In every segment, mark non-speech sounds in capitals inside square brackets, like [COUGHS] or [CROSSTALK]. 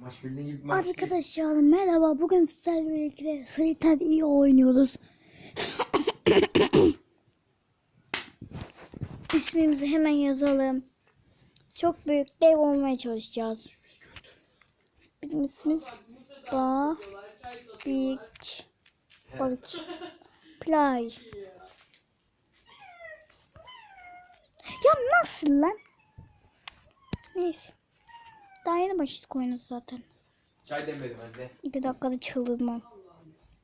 Maç bildiğin gibi maç değil. Arkadaşlar merhaba. Bugün sizlerle birlikte Slitter iyi oynuyoruz. [COUGHS] İsmimizi hemen yazalım. Çok büyük dev olmaya çalışacağız. Bizim ismimiz Ba Big Balık Play. Ya nasıl lan? Neyse. Daha yeni başladık oyuna zaten. Çay demledim de. İki dakikada çıldırmam.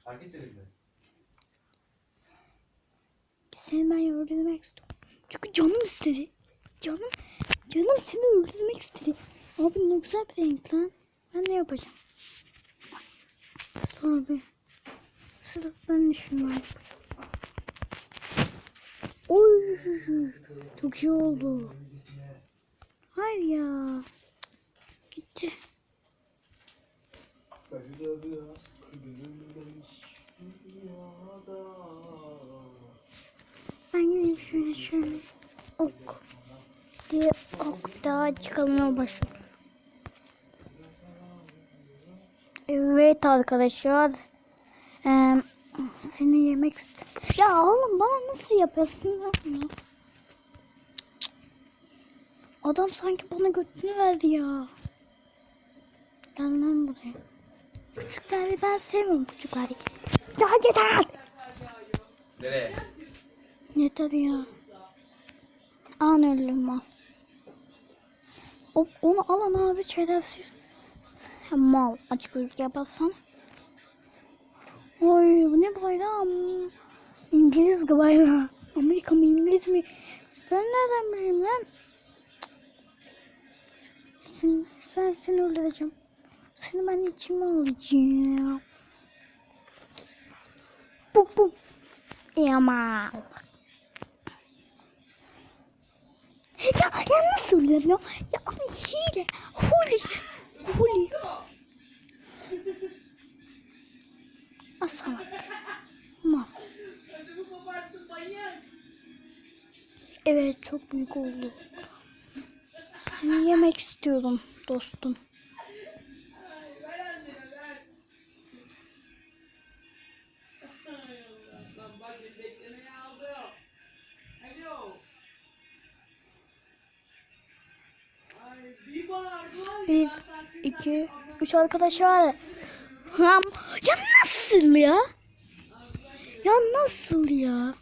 Fark etmedin mi? Seni ben öldürmek istiyorum. Çünkü canım istedi. Canım, canım seni öldürmek istedi. Abi ne güzel bir renk lan. Ben ne yapacağım? Sağ bir. Şurada ben düşünüyorum. Oy, çok iyi oldu. Hayır ya. Gitti. Ben gideyim şöyle şöyle ok diye ok daha çıkalmaya başladım. Evet arkadaşlar. Eee seni yemek istiyorum. Ya oğlum bana nasıl yapıyorsun? Adam sanki bana götünü verdi ya. Gel lan buraya. Küçükleri ben sevmiyorum küçükleri. Ya yeter. Nereye? Yeter ya. An öldüm ben. O, onu alan abi şerefsiz. Ha, mal açık gözlük yaparsan. Oy bu ne bayram? İngiliz galiba. Amerika mı İngiliz mi? Ben nereden bileyim lan? Sen, sen seni öldüreceğim. Seni ben içime alacağım. Bum bum. Yamal. Ya, ya nasıl oluyor ya? Ya abi hile. Huli. Huli. Asalak. Mal. Evet çok büyük oldu. Seni yemek istiyorum dostum. Bir, iki, üç arkadaşlar. Ya nasıl ya? Ya nasıl ya?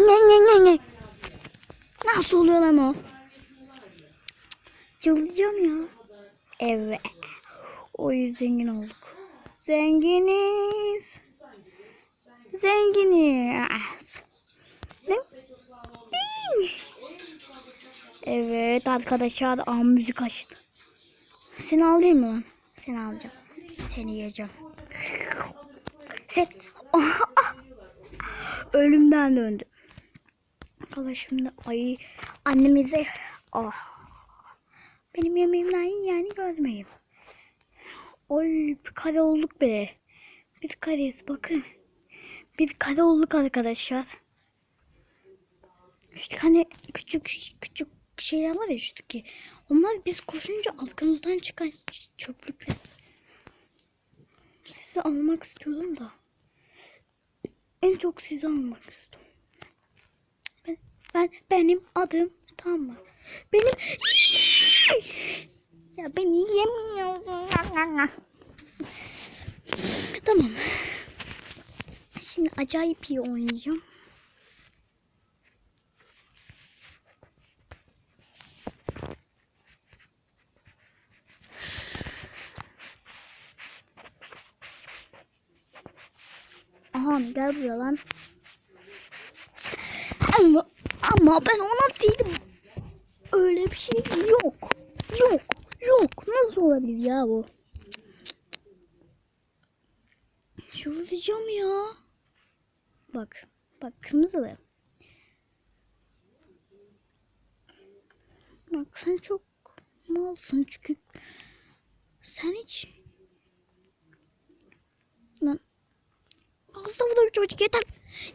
Ne ne ne ne. Nasıl oluyor lan o? Çıldıracağım ya. Evet. O yüzden zengin olduk. Zenginiz. Zenginiz. Ne? Evet arkadaşlar aa, müzik açtı. Seni alayım mı lan? Seni alacağım. Seni yiyeceğim. Sen [LAUGHS] ölümden döndü. Arkadaşlar şimdi ay annemize ah benim yemeğimden yani görmeyeyim. Oy bir kare olduk be. Bir kareyiz bakın. Bir kare olduk arkadaşlar. İşte hani küçük küçük şeyler var ya üstteki. Onlar biz koşunca arkamızdan çıkan çöplükler. Sizi almak istiyordum da. En çok sizi almak istiyorum. Ben, ben benim adım tamam mı? Benim ya beni yemiyor. [LAUGHS] tamam. Şimdi acayip iyi oynayacağım. Aha gel buraya lan. Ama, ama ben ona değilim. Öyle bir şey yok. Yok. Yok. Nasıl olabilir ya bu? Çıldıracağım ya. Bak. Bak kırmızılı. Bak sen çok malsın çünkü sen hiç lan Mustafa da bir çocuk yeter.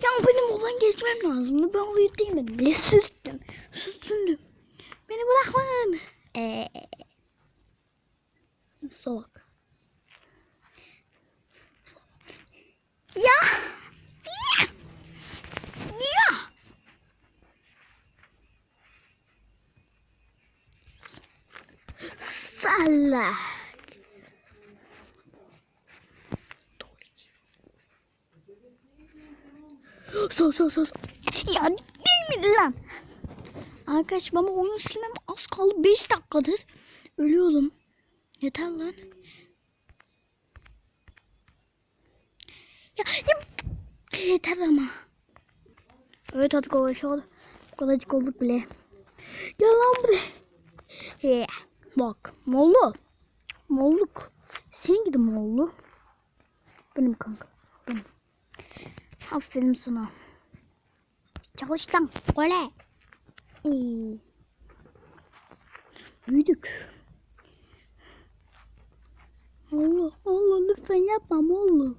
Ya benim olan geçmem lazımdı. Ben oraya değmedim. Bile sürttüm. Sürttündüm. Beni bırakmadın. Eee. Solak. Ya. Ya. Ya. Salak. Sus sus sus. Ya değil mi lan? Arkadaş bana oyun silmem az kaldı 5 dakikadır. Ölüyorum. Yeter lan. Ya, ya yeter ama. Evet hadi konuşalım. Bu kadarcık olduk bile. Gel lan buraya. He, bak Moğlu. Moğluk. Senin gidi Moğlu. Benim kanka. Benim. Aferin sana. Çalış lan. Kole. İyi. Büyüdük. Allah Allah lütfen yapma oğlum.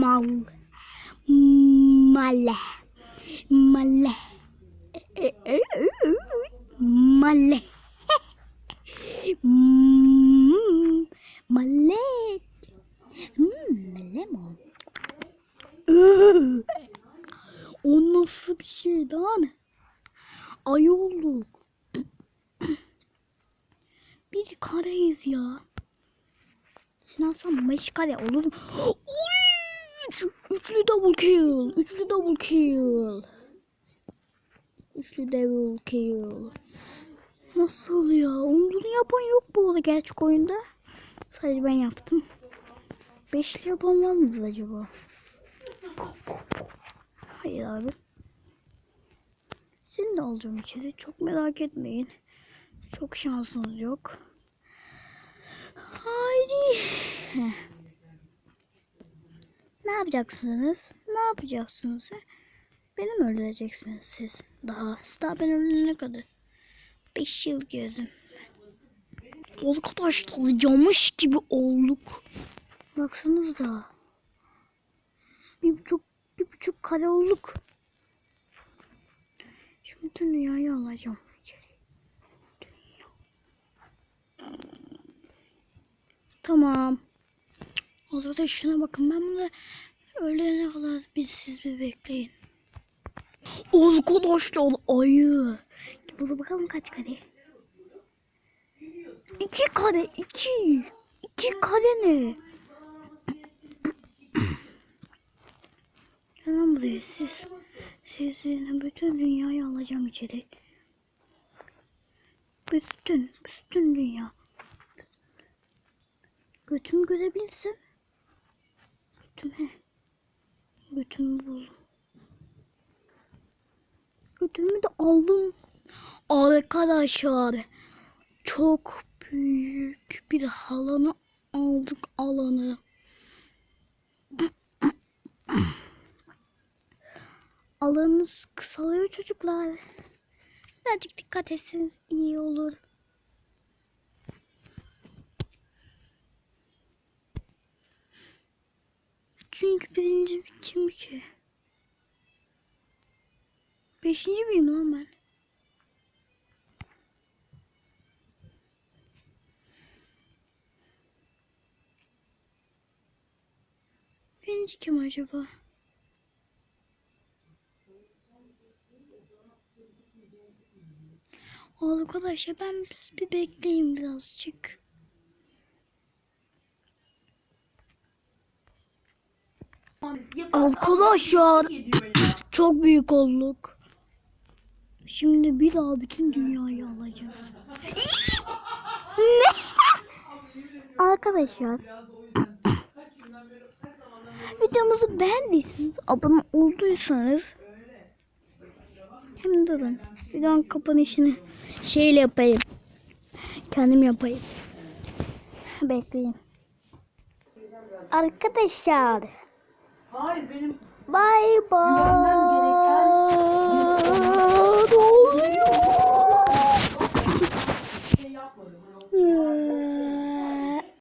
Mal. Male. Male. Male. Malek. Hmm, lemon. o nasıl bir şey lan? Ay olduk. Bir kareyiz ya. Sen alsan beş kare olur mu? Üçlü double kill. Üçlü double kill. Üçlü double kill. Nasıl ya? Onu yapan yok bu arada gerçek oyunda. Sadece ben yaptım. Beşli yapan var mıdır acaba? Hayır abi. Seni de alacağım içeri. Çok merak etmeyin. Çok şansınız yok. Haydi. Ne yapacaksınız? Ne yapacaksınız? Beni mi öldüreceksiniz siz? Daha. Daha ben ölene kadar. 5 yıl gördüm. Arkadaşlar camış gibi olduk. Baksanıza. Bir buçuk, bir buçuk kare olduk. Şimdi dünyayı alacağım. Dünya. Tamam. Arkadaş şuna bakın ben bunu öğlene kadar biz siz bir bekleyin. Arkadaşlar ayı. Burada bakalım kaç kare. İki kare iki. İki kare ne? Hemen buraya siz. Sizin bütün dünyayı alacağım içeri. Bütün, bütün dünya. Götümü görebilirsem. Götüme. Götümü buldum. Götümü de aldım. Arkadaşlar çok büyük bir alanı aldık alanı. Alanınız kısalıyor çocuklar. Birazcık dikkat etseniz iyi olur. Çünkü birinci kim ki? Beşinci miyim lan ben? Birinci kim acaba? Arkadaşlar ben bir bekleyin birazcık. Arkadaşlar çok büyük olduk. Şimdi bir daha bütün dünyayı alacağız. ne? Arkadaşlar [COUGHS] videomuzu beğendiyseniz abone olduysanız hem durun videonun kapanışını şeyle yapayım. Kendim yapayım. Bekleyin. Arkadaşlar Hayır benim Bye bye. 嗯。